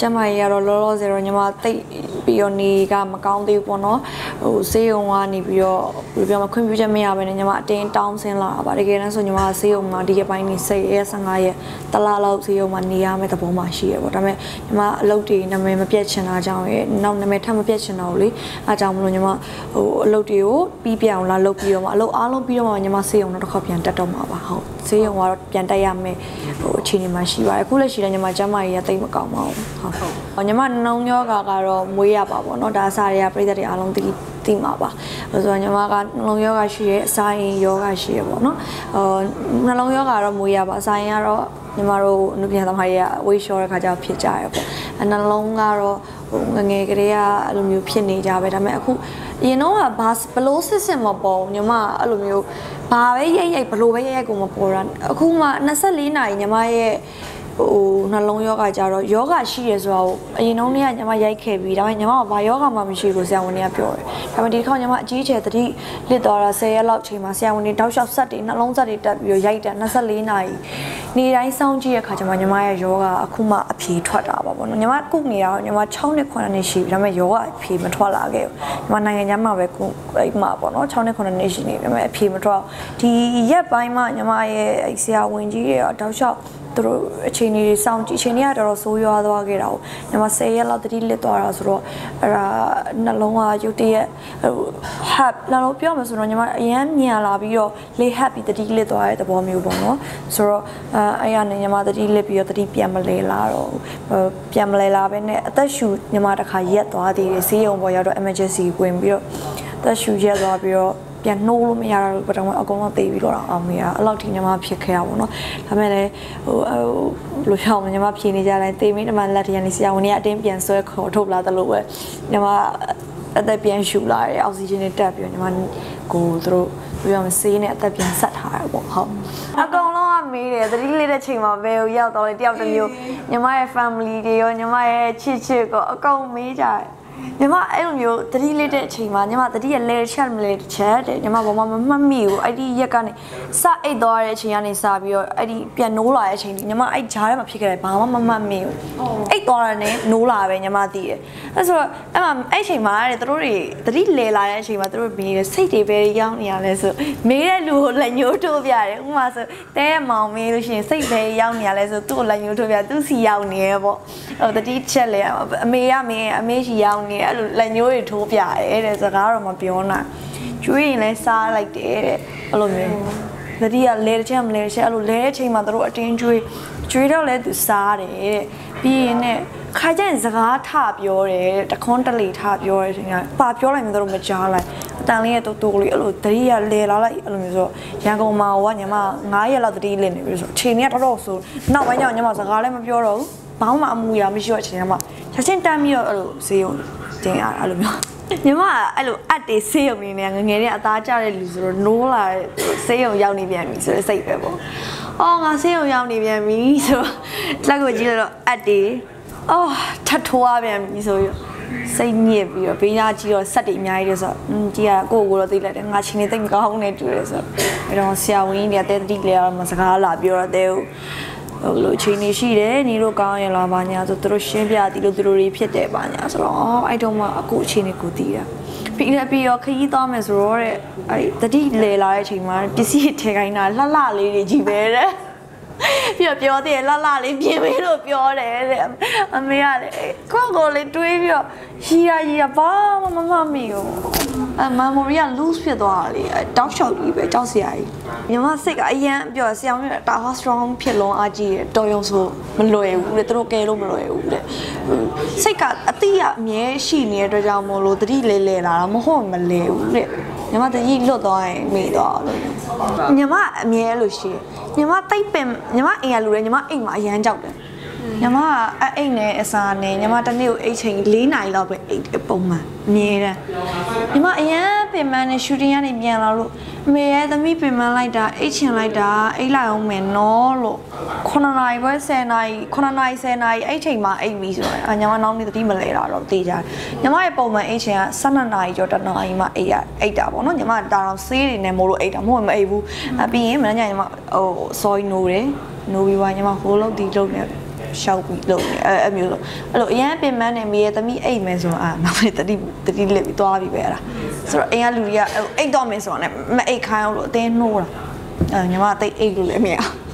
ကျမကြီးကတော့လောလောဆယ်တော့ညီမတိတ်ပြီးတော့နေကမကောင်းသေးဘူးပေါ့နော်ဟိုဆေးရုံကနေပြီးတော့ဘယ်လိုပြောမလဲခွင့်ပြုချက်မရဘဲနဲ့ညီမအတင်းတောင်းဆင်းလာတာပါတကယ်တမ်းဆိုညီမဆေးရုံမှာဒီရက်ပိုင်းနေ10ရက်15ရက်တလားလောက်ဆေးရုံမှာနေရမယ့်သဘောမှရှိရပေါ့ဒါပေမဲ့ညီမအလုပ်တွေနာမည်မပြတ်ချင်တာကြောင့်ရဲ့နောက်နာမည်ထပ်မပြတ်ချင်တော့ဘူးလေအဲကြောင့်မလို့ညီမဟိုအလုပ်တွေကိုပြီးပြအောင်လာလုပ်ပြီးတော့မှအလုပ်အားလုံးပြီးတော့မှညီမဆေးရုံတော့တစ်ခါပြန်တက်တော့မှာပါဟုတ်ဆေးရုံကတော့ပြန်တက်ရမယ်ဟိုအခြေအနေမှာရှိပါတယ်အခုလက်ရှိလည်းညီမကျမ်းမာရေးကတိတ်မကောင်းပါဘူးဟုတ်ဟုတ်ညီမနှုံယောဂါကတော့မွေးရပါပေါ့နော်ဒါအစားတွေကပြည်သက်တွေအားလုံးသိသိမှာပါဆိုတော့ညီမကနှလုံးယောဂရှိရဲအစာရင်ယောဂရှိရဲပေါ့နော်ဟိုနှလုံးယောဂကတော့မွေးရပါအစာရင်ကတော့ညီမတို့နုပညာသမားတွေကဝေးလျှောတဲ့ခါကျတော့ဖြစ်ကြရပေါ့အနှလုံးကတော့ဟိုငငယ်ကလေးကအဲ့လိုမျိုးဖြစ်နေကြပဲဒါပေမဲ့အခုအရင်တော့ကဘာဘလို့စစ်စစ်မပေါ်ညီမအဲ့လိုမျိုးဘာပဲရိုက်ရိုက်ဘလို့ပဲရိုက်ရိုက်ကိုမပေါ်တာအခုမှ24နာရီညီမရဲ့ ဟိုနှလုံးယောဂကြတော့ယောဂရှိရဆိုတော့အရင်တုန်းကညီမရိုက်ခဲ့ပြီးဒါပေမဲ့ညီမကဘာယောဂမှမရှိဘူးဆရာဝန်တွေကပြောတယ်ဒါပေမဲ့ဒီတစ်ခေါက်ညီမအကြီးကျယ်တတိလစ်သွားတာ10ရက်လောက်ချိန်မှာဆရာဝန်တွေတောက်လျှောက်ဆက်တွေနှလုံးဆက်တွေတက်ပြီးတော့ရိုက်တာ24နာရီနေတိုင်းစောင့်ကြည့်ရခါကျမှညီမရဲ့ယောဂအခုမှအဖြေထွက်တာပါပေါ့နော်ညီမကုနေတာညီမ6နှစ်9နှစ်ရှိပြီဒါပေမဲ့ယောဂအဖြေမထွက်လာခဲ့ဘူးညီမနိုင်ငံခြားမှာပဲကုအိမ်မှာပေါ့နော်6နှစ်9နှစ်ရှိနေပြီဒါပေမဲ့အဖြေမထွက်ဒီရက်ပိုင်းမှညီမရဲ့ဆရာဝန်ကြီးတွေတော့တောက်လျှောက် သူတို့အချိန်ကြီးတွေစောင့်ကြည့်အချိန်ကြီးကတော်တော်ဆိုးရွားသွားခဲ့တာကိုညီမ10ရက်လောက်တတိလစ်သွားတာဆိုတော့အဲ့ဒါနှလုံးကရုတ်တရက်ဟို hap နှလုံးပြောမှဆိုတော့ညီမအရန်မြန်လာပြီးတော့လေ hap ပြီးတတိလစ်သွားတဲ့သဘောမျိုးပေါ့နော်ဆိုတော့အဲအဲ့ရနေညီမတတိလစ်ပြီးတော့တတိပြန်မလဲလာတော့ပြန်မလဲလာပဲနဲ့အသက်ရှူညီမတခါရက်သွားသေးတယ်ဆေးရုံပေါ်ရောက်တော့ emergency ဝင်ပြီးတော့အသက်ရှူရက်သွားပြီးတော့ ပြန်နှိုးလို့မရတော့ဘူးပထမအကုန်လုံးသိပြီးတော့အောင်မရအဲ့လောက်ထိညီမဖြစ်ခဲ့ရပါတော့ဒါပေမဲ့လည်းဟိုဟိုလိုချောင်းညီမဖြေနေကြတိုင်းသိမင်းတမလက်ထရနေဆရာဝန်ကြီးအတင်းပြန်ဆွဲခေါ်ထုတ်လာတယ်လို့ပဲညီမအသက်ပြန်ရှူလာတယ်အောက်ဆီဂျင်တွေတက်ပြီးတော့ညီမကိုသူတို့ပြောရမစေးနဲ့အသက်ပြန်ဆက်ထားရပေါ့ဟုတ်အကောင်လုံးကမေးတယ်သတိလေးတဲ့ချိန်မှာဘယ်ကိုရောက်တော့လဲတယောက်တစ်မျိုးညီမရဲ့ family တွေရောညီမရဲ့ချစ်ချစ်ကိုအကောင်မေးကြတယ် ညီမအဲ့လိုမျိုးတတိလေးတဲ့အချိန်မှာညီမတတိရဲ့လဲချက်မလဲချက်တဲ့ညီမဘာမှမမှတ်မိဘူးအဲ့ဒီရက်ကနေစအိတ်သွားတဲ့အချိန်ကနေစပြီးတော့အဲ့ဒီပြန်နိုးလာတဲ့အချိန်ဒီညီမအဲ့ဂျားထဲမှာဖြစ်ခဲ့တယ်ဘာမှမမှတ်မိဘူးအိတ်သွားတာနဲ့နိုးလာပဲညီမသိတယ်အဲ့ဆိုတော့အဲ့မှာအဲ့ချိန်မှာတဲ့သူတို့တွေတတိလဲလာတဲ့အချိန်မှာသူတို့မေးတယ်စိတ်တွေပဲရောက်နေရလဲဆိုမေးတဲ့လူကိုလက်ညှိုးထိုးပြတယ်ဥပမာဆိုတဲမောင်မေးလို့ရှိရင်စိတ်ပဲရောက်နေရလဲဆိုသူ့ကိုလက်ညှိုးထိုးပြသူ့စီရောက်နေရပေါ့ ဟိုတတိချက်လဲအမေကမင်းအမေရှိရောက်နေအဲ့လိုလက်ညှိုးတွေထိုးပြတယ်တဲ့စကားတော့မပြောနိုင်ကျွေးရင်လည်းစားလိုက်တယ်တဲ့အဲ့လိုမျိုးသတိကလဲတစ်ချက်မလဲတစ်ချက်အဲ့လိုလဲတဲ့အချိန်မှာတို့အတင်းကျွေးကျွေးတော့လဲသူစားတယ်တဲ့ပြီးရင်နဲ့ခါကျရင်စကားထပြောတယ်တခွန်းတလေထပြောတယ်ချိန်ကပါပြောလိုက်မှတို့မကြားလိုက်အတန်လေးရဲ့တူတူလေးအဲ့လိုသတိကလဲလာလိုက်အဲ့လိုမျိုးဆိုရန်ကုန်မှာဟောညမ9ရက်လောက်သတိလင်းနေပြီဆိုအချိန်ကြီးကတော့တော့ဆိုနောက်ပိုင်းကျတော့ညမစကားလည်းမပြောတော့ဘူး ဘောင်းမအမူအရာမရှိတော့အချိန်ကမှချက်ချင်းတမ်းပြီးတော့အဲ့လိုဈေးုံတင်ရအဲ့လိုမျိုးညီမအဲ့လိုအတ်တေးဆေးရုံနေနေငငယ်တဲ့အသားကျတဲ့လူဆိုတော့နိုးလာတဲ့ဆေးရုံရောက်နေပြန်ပြီဆိုတဲ့စိတ်ပဲပေါ့။အော်ငါဆေးရုံရောက်နေပြန်ပြီဆိုလက်ကိုကြည့်လို့အတ်တေးအော်ထပ်ထိုးရပြန်ပြီဆိုပြီးစိတ်ညစ်ပြီးတော့ဘေးနာကြည့်တော့ဆက်တွေအများကြီးတယ်ဆိုတော့อืมကြည့်ရကိုကိုတော့သိလိုက်တယ်ငါချင်းနေသိမကောင်းနေတူတယ်ဆိုတော့အဲ့တော့ဆရာဝန်ကြီးတွေကတဲတတိလေရမစကားလာပြောတော့တဲ့ဟို လိုအချိန်နေရှိတယ်ညီတို့ကောင်းရင်လာပါညာဆိုသူတို့ရှင်းပြသည်လို့သူတို့တွေဖြစ်တယ်ပါညာဆိုတော့အော်အဲ့တော့မှအခုအချိန်နေကိုတည်တာပြီးလည်းပြီးတော့ခရီးသွားမယ်ဆိုတော့တဲ့အဲ့တတိလေလာတဲ့အချိန်မှာပစ္စည်းထဲခိုင်းတာလှလှလေးတွေကြီးပဲတဲ့ပြီးတော့ပြောသေးတယ်လှလှလေးပြင်ပေးလို့ပြောတယ်တဲ့အမေကလည်းကိုကိုလေးတွေးပြီးတော့ရီရရီရဘာမှမမမိဘူး အမမော်ရီက loose ဖြစ်သွားတာလေတောက်လျှောက်ကြီးပဲကြောက်စရာကြီးညီမစိတ်ကအရန်ပြောဆရာမတာဟာ strong ဖြစ်လုံးအားကြီးတယ်တော်ရုံဆိုမလွယ်ဘူးလေသူတို့ကဲလို့မလွယ်ဘူးလေစိတ်ကအတိအမြဲရှိနေတဲ့အတွက်ကြောင့်မို့လို့တတိလဲလဲလာတာမဟုတ်မလဲဘူးလေညီမတတိလွတ်သွားရင်မိသွားလို့ညီမအမြဲလို့ရှိညီမတိတ်ပင်ညီမအိမ်ရလူတွေညီမအိမ်မှာအရန်ကြောက်တယ် ညီမအဲ့အိမ်နဲ့အစာနဲ့ညီမတစ်နေ့ကိုအိတ်ချိန်၄နာရီလောက်ပဲအိတ်ပုံမှန်အမြဲတမ်းညီမအရန်ပင်မနဲ့ရှူတင်ကနေပြန်လာလို့အမေရဲ့သမီးပင်မလိုက်တာအိတ်ချင်လိုက်တာအိတ်လိုက်အောင်မယ်နော်လို့9နာရီပဲ10နာရီ9နာရီ10နာရီအိတ်ချိန်မှာအိတ်ပြီဆိုတော့အညီမနောက်နေ့တတိမလဲတာတော့တေးကြညီမရဲ့ပုံမှန်အိတ်ချိန်က12နာရီကျော်1နာရီမှအိတ်ရအိတ်တာပေါ့နော်ညီမဒါတော့ဆေးတွေနဲ့မို့လို့အိတ်တာမဟုတ်မအိတ်ဘူးအပြီးရင်မနေ့ညညီမဟို sorry နိုးတယ်နိုးပြီးွားညီမဟိုးလုံးဒီလုံးနဲ့ ရှောက်ပြီးလုပ်နေအဲအဲ့မျိုးဆိုအဲ့လိုအရန်ပင်ပန်းနေမိရဲ့သမီးအိတ်မယ်ဆိုတော့အာနောက်နေ့တတိတတိလက်ပြီးသွားပြီပဲအဲ့ဒါဆိုတော့အိမ်ကလူတွေကအဲ့အိတ်တော့မယ်ဆိုတော့ ਨੇ မအိတ်ခိုင်းအောင်လို့အတင်းနှိုးတာအဲညီမကတိတ်အိတ်လို့လည်းမရဘူး